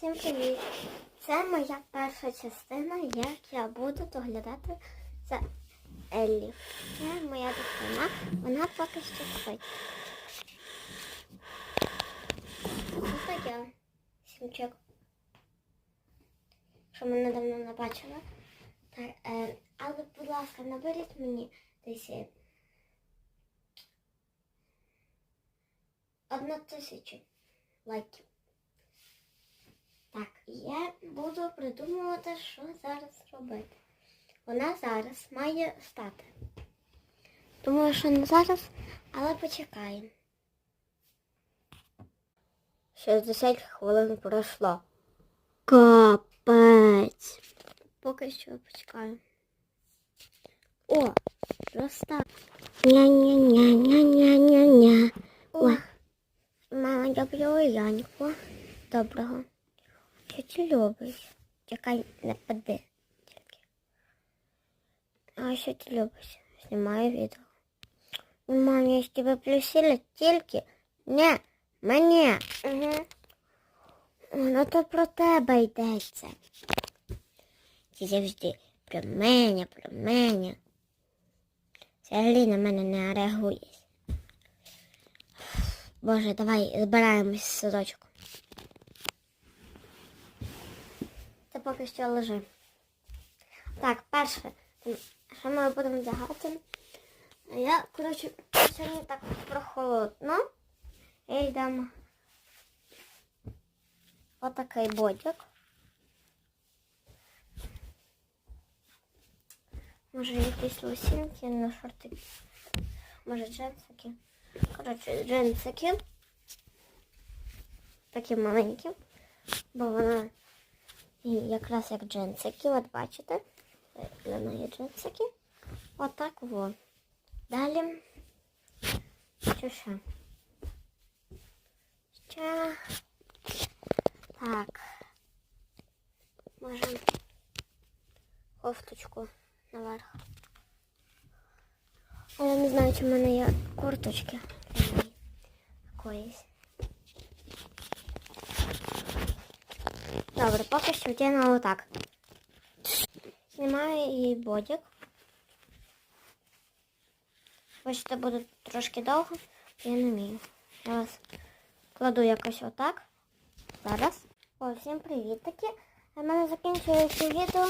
Всім привіт! Це моя перша частина, як я буду доглядати за Еллі. Це моя дитина, вона поки що спить. Тут я, сімчик, що мене давно не бачила. Так, е, але, будь ласка, наберіть мені десь е, одну тисячу лайків. Так, я буду придумувати, що зараз робити. Вона зараз має стати. Думаю, що не зараз, але почекаємо. 60 хвилин пройшло. Капець. Поки що почекаю. О, розстав. Ня-ня-ня-ня-ня-ня-ня. О, мама, я люблю Яньку. Доброго. Що ти любиш? Чекай, не пади. А що ти любиш? Знімаю відео. Мам, я ж тебе плюсила тільки. Не, мені. Угу. Ну то про тебе йдеться. Ти завжди про мене, про мене. Взагалі на мене не реагуєш. Боже, давай збираємось з садочку. Це поки що лежи. Так, перше, що ми будемо вдягати. Я, коротше, сьогодні так прохолодно. Я йдемо отакий бодік. Може якісь лосінки на шортики. Може джинсики. Коротше, джинсики. Такі маленькі. Бо вона і якраз як джинсики, от бачите, для неї джинсики. Отак во. Далі. Що ще? Ще. Так. Можемо кофточку наверх. Я не знаю, чи в мене є курточки. Якоїсь. Добре, поки що вдягнула отак. Знімаю її бодік. Бачите, буде трошки довго, я не вмію. Я вас кладу якось отак. Зараз. О, всім привіт таки. У мене закінчується відео.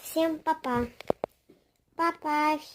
Всім па-па. Па-па всім.